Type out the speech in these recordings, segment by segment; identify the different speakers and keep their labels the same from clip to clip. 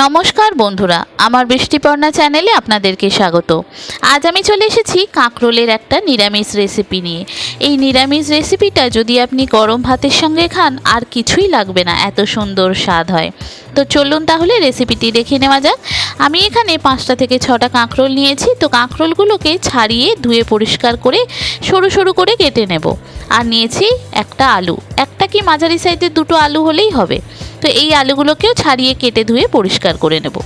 Speaker 1: নমস্কার বন্ধুরা, আমার বৃষ্টিপর্ণা চ্যানেলে আপনাদেরকে স্বাগত। আজ আমি চলে এসেছি কাঁকরোলের একটা নিরামিষ রেসিপি নিয়ে। এই নিরামিষ রেসিপিটা যদি আপনি গরম ভাতের সঙ্গে খান, আর কিছুই লাগবে না, এত সুন্দর স্বাদ হয়। তো চলুন তাহলে রেসিপিটি দেখে নেওয়া যাক। আমি এখানে পাঁচটা থেকে ছটা কাঁকরোল নিয়েছি, তো কাঁকরোলগুলোকে ছাড়িয়ে ধুয়ে পরিষ্কার করে সরু সরু করে কেটে নেব। আর নিয়েছি একটা আলু। একটা কি মাঝারি সাইজের দুটো আলু হলেই হবে। তো এই আলুগুলোকেও ছাড়িয়ে কেটে ধুয়ে পরিষ্কার করে নেব।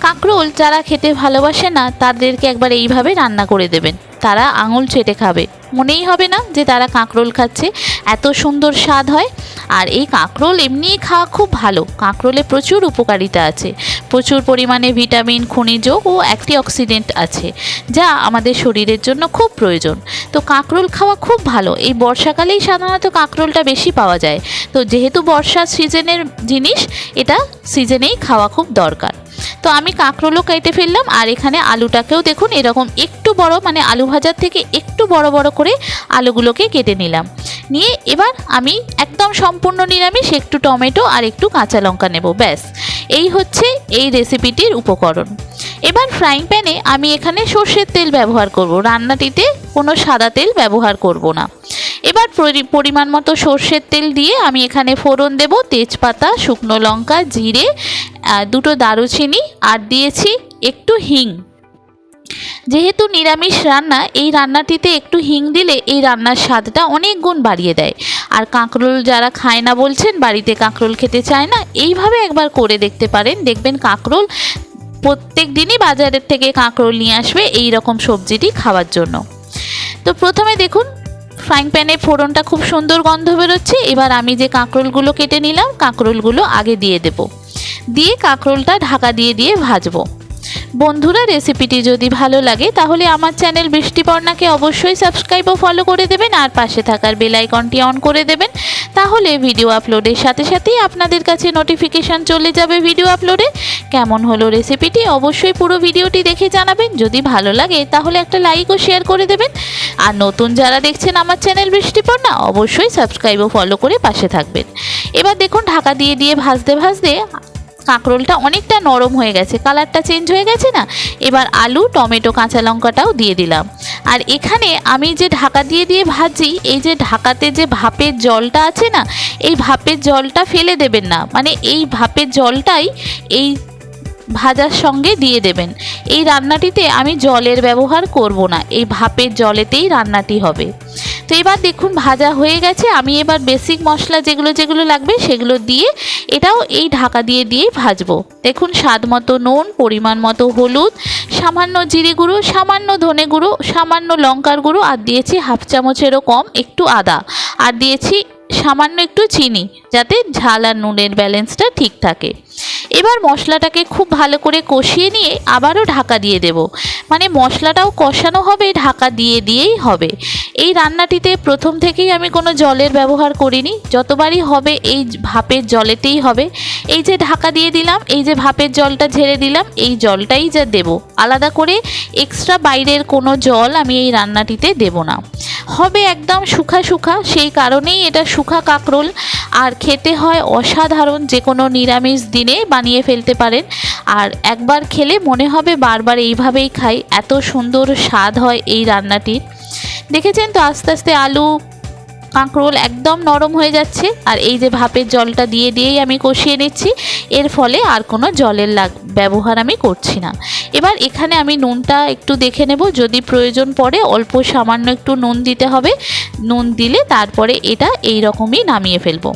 Speaker 1: কাঁকরোল যারা খেতে ভালোবাসে না, তাদেরকে একবার এইভাবে রান্না করে দেবেন। তারা আঙুল চেটে খাবে। মনেই হবে না যে তারা কাঁকরোল খাচ্ছে। এত সুন্দর স্বাদ হয়। আর এই কাঁকরোল এমনিই খাওয়া খুব ভালো। কাঁকরোলে প্রচুর উপকারিতা আছে। প্রচুর পরিমাণে ভিটামিন, খনিজ ও অ্যান্টিঅক্সিডেন্ট আছে, যা আমাদের শরীরের জন্য খুব প্রয়োজন। তো কাঁকরোল খাওয়া খুব ভালো। এই বর্ষাকালেই সাধারণত কাঁকরোলটা বেশি পাওয়া যায়। তো যেহেতু বর্ষার সিজনের জিনিস, এটা সিজনেই খাওয়া খুব দরকার। তো আমি কাঁকরোলও কেটে ফেললাম, আর এখানে আলুটাকেও দেখুন, এরকম একটু বড় মানে আলু ভাজার থেকে একটু বড় বড় করে আলুগুলোকে কেটে নিলাম। নিয়ে এবার আমি একদম সম্পূর্ণ নিরামিষ, একটু টমেটো আর একটু কাঁচা লঙ্কা নেব, ব্যাস। এই হচ্ছে এই রেসিপিটির উপকরণ। এবার ফ্রাইং প্যানে আমি এখানে সর্ষের তেল ব্যবহার করব, রান্নাটিতে কোনো সাদা তেল ব্যবহার করব না। এবার পরি- পরিমাণ মতো সর্ষের তেল দিয়ে আমি এখানে ফোড়ন দেব, তেজপাতা, শুকনো লঙ্কা, জিরে দুটো দারুচিনি, আর দিয়েছি একটু হিং। যেহেতু নিরামিষ রান্না, এই রান্নাটিতে একটু হিং দিলে এই রান্নার স্বাদটা অনেক গুণ বাড়িয়ে দেয়। আর কাঁকরোল যারা খায় না বলছেন, বাড়িতে কাঁকরোল খেতে চায় না, এইভাবে একবার করে দেখতে পারেন। দেখবেন কাঁকরোল প্রত্যেক দিনই বাজারের থেকে কাঁকরোল নিয়ে আসবে এই রকম সবজিটি খাওয়ার জন্য। তো প্রথমে দেখুন ফ্রাইং প্যানে ফোড়নটা খুব সুন্দর গন্ধ বেরোচ্ছে। এবার আমি যে কাঁকরোলগুলো কেটে নিলাম, কাঁকরোলগুলো আগে দিয়ে দেব। দিয়ে কাঁকরোলটা ঢাকা দিয়ে দিয়ে ভাজবো। বন্ধুরা রেসিপিটি যদি ভালো লাগে, তাহলে আমার চ্যানেল বৃষ্টিপর্ণাকে অবশ্যই সাবস্ক্রাইব ও ফলো করে দেবেন আর পাশে থাকার বেল আইকনটি অন করে দেবেন। তাহলে ভিডিও আপলোডের সাথে সাথেই আপনাদের কাছে নোটিফিকেশান চলে যাবে ভিডিও আপলোডে কেমন হলো রেসিপিটি অবশ্যই পুরো ভিডিওটি দেখে জানাবেন। যদি ভালো লাগে, তাহলে একটা লাইক ও শেয়ার করে দেবেন। আর নতুন যারা দেখছেন আমার চ্যানেল বৃষ্টিপর্ণা অবশ্যই সাবস্ক্রাইব ও ফলো করে পাশে থাকবেন। এবার দেখুন, ঢাকা দিয়ে দিয়ে ভাজতে ভাজতে কাঁকরোলটা অনেকটা নরম হয়ে গেছে, কালারটা চেঞ্জ হয়ে গেছে না? এবার আলু, টমেটো, কাঁচা লঙ্কাটাও দিয়ে দিলাম। আর এখানে আমি যে ঢাকা দিয়ে দিয়ে ভাজি এই যে ঢাকাতে যে ভাপের জলটা আছে না, এই ভাপের জলটা ফেলে দেবেন না। মানে এই ভাপের জলটাই এই ভাজার সঙ্গে দিয়ে দেবেন। এই রান্নাটিতে আমি জলের ব্যবহার করব না, এই ভাপের জলেতেই রান্নাটি হবে। তো এবার দেখুন ভাজা হয়ে গেছে। আমি এবার বেসিক মশলা যেগুলো যেগুলো লাগবে সেগুলো দিয়ে এটাও এই ঢাকা দিয়ে দিয়েই ভাজবো। দেখুন স্বাদ মতো নুন, পরিমাণ মতো হলুদ, সামান্য জিরে গুঁড়ো, সামান্য ধনে গুঁড়ো, সামান্য লঙ্কার গুঁড়ো আর দিয়েছি হাফ চামচেরও কম একটু আদা। আর দিয়েছি সামান্য একটু চিনি যাতে ঝাল আর নুনের ব্যালেন্সটা ঠিক থাকে। এবার মশলাটাকে খুব ভালো করে কষিয়ে নিয়ে আবারও ঢাকা দিয়ে দেব। মানে মশলাটাও কষানো হবে, ঢাকা দিয়ে দিয়েই হবে। এই রান্নাটিতে প্রথম থেকেই আমি কোনো জলের ব্যবহার করিনি। যতবারই হবে এই ভাপের জলেতেই হবে। এই যে ঢাকা দিয়ে দিলাম, এই যে ভাপের জলটা ঝেড়ে দিলাম, এই জলটাই যা দেব। আলাদা করে এক্সট্রা বাইরের কোনো জল আমি এই রান্নাটিতে দেব না। হবে একদম শুখা শুখা, সেই কারণেই এটা শুখা কাঁকরোল। আর খেতে হয় অসাধারণ, যে কোনো নিরামিষ দিনে বানিয়ে ফেলতে পারেন। আর একবার খেলে মনে হবে বারবার এইভাবেই খাই। এত সুন্দর স্বাদ হয় এই রান্নাটির। দেখেছেন তো আস্তে আস্তে আলু, কাঁকরোল একদম নরম হয়ে যাচ্ছে, আর এই যে ভাপের জলটা দিয়ে দিয়েই আমি কষিয়ে নিচ্ছি, এর ফলে আর কোনো জলের লাগ, ব্যবহার আমি করছি না। এবার এখানে আমি নুনটা একটু দেখে নেব, যদি প্রয়োজন পড়ে অল্প সামান্য একটু নুন দিতে হবে, নুন দিলে তারপরে এটা এই রকমই নামিয়ে ফেলব।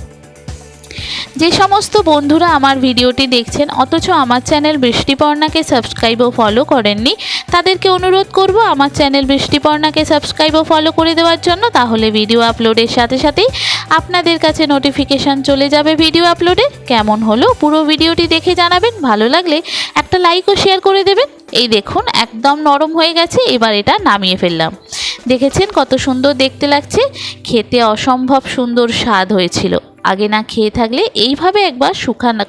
Speaker 1: যে সমস্ত বন্ধুরা আমার ভিডিওটি দেখছেন, অথচ আমার চ্যানেল বৃষ্টিপর্ণাকে সাবস্ক্রাইব ও ফলো করেননি, তাদেরকে অনুরোধ করব আমার চ্যানেল বৃষ্টিপর্ণাকে সাবস্ক্রাইব ও ফলো করে দেওয়ার জন্য, তাহলে ভিডিও আপলোডের সাথে সাথেই আপনাদের কাছে নোটিফিকেশান চলে যাবে ভিডিও আপলোডে কেমন হলো পুরো ভিডিওটি দেখে জানাবেন, ভালো লাগলে একটা লাইক ও শেয়ার করে দেবেন। এই দেখুন, একদম নরম হয়ে গেছে, এবার এটা নামিয়ে ফেললাম। দেখেছেন কত সুন্দর দেখতে লাগছে, খেতে অসম্ভব সুন্দর স্বাদ হয়েছিল। আগে না খেয়ে থাকলে এইভাবে একবার শুকানো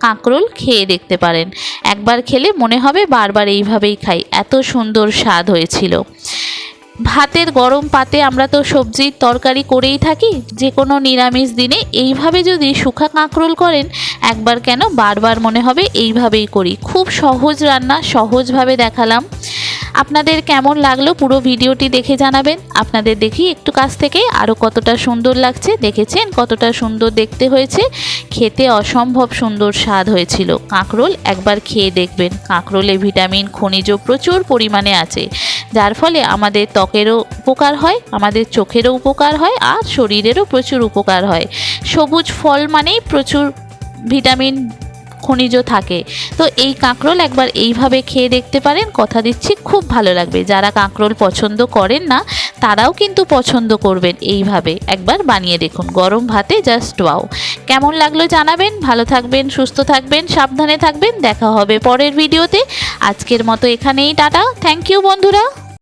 Speaker 1: কাঁকরোল খেয়ে দেখতে পারেন। একবার খেলে মনে হবে বারবার এইভাবেই খাই। এত সুন্দর স্বাদ হয়েছিল। ভাতের গরম পাতে আমরা তো সবজির তরকারি করেই থাকি। যে কোনো নিরামিষ দিনে এইভাবে যদি শুকা কাঁকরোল করেন, একবার কেন বারবার মনে হবে এইভাবেই করি। খুব সহজ রান্না, সহজভাবে দেখালাম। আপনাদের কেমন লাগল পুরো ভিডিওটি দেখে জানাবেন। আপনাদের দেখি একটু কাছ থেকে আরও কতটা সুন্দর লাগছে। দেখেছেন কতটা সুন্দর দেখতে হয়েছে। খেতে অসম্ভব সুন্দর স্বাদ হয়েছিল। কাঁকরোল একবার খেয়ে দেখবেন। কাঁকরোলে ভিটামিন, খনিজ প্রচুর পরিমাণে আছে। যার ফলে আমাদের ত্বকেরও উপকার হয়, আমাদের চোখেরও উপকার হয়, আর শরীরেরও প্রচুর উপকার হয়। সবুজ ফল মানেই প্রচুর ভিটামিন খনিজ থাকে। তো এই কাঁকরোল একবার এইভাবে খেয়ে দেখতে পারেন, কথা দিচ্ছি, খুব ভালো লাগবে। যারা কাঁকরোল পছন্দ করেন না, তারাও কিন্তু পছন্দ করবেন এইভাবে। একবার বানিয়ে দেখুন, গরম ভাতে জাস্ট ওয়াও কেমন লাগল জানাবেন, ভালো থাকবেন, সুস্থ থাকবেন, সাবধানে থাকবেন, দেখা হবে পরের ভিডিওতে আজকের মতো এখানেই, টাটা। থ্যাংক ইউ বন্ধুরা।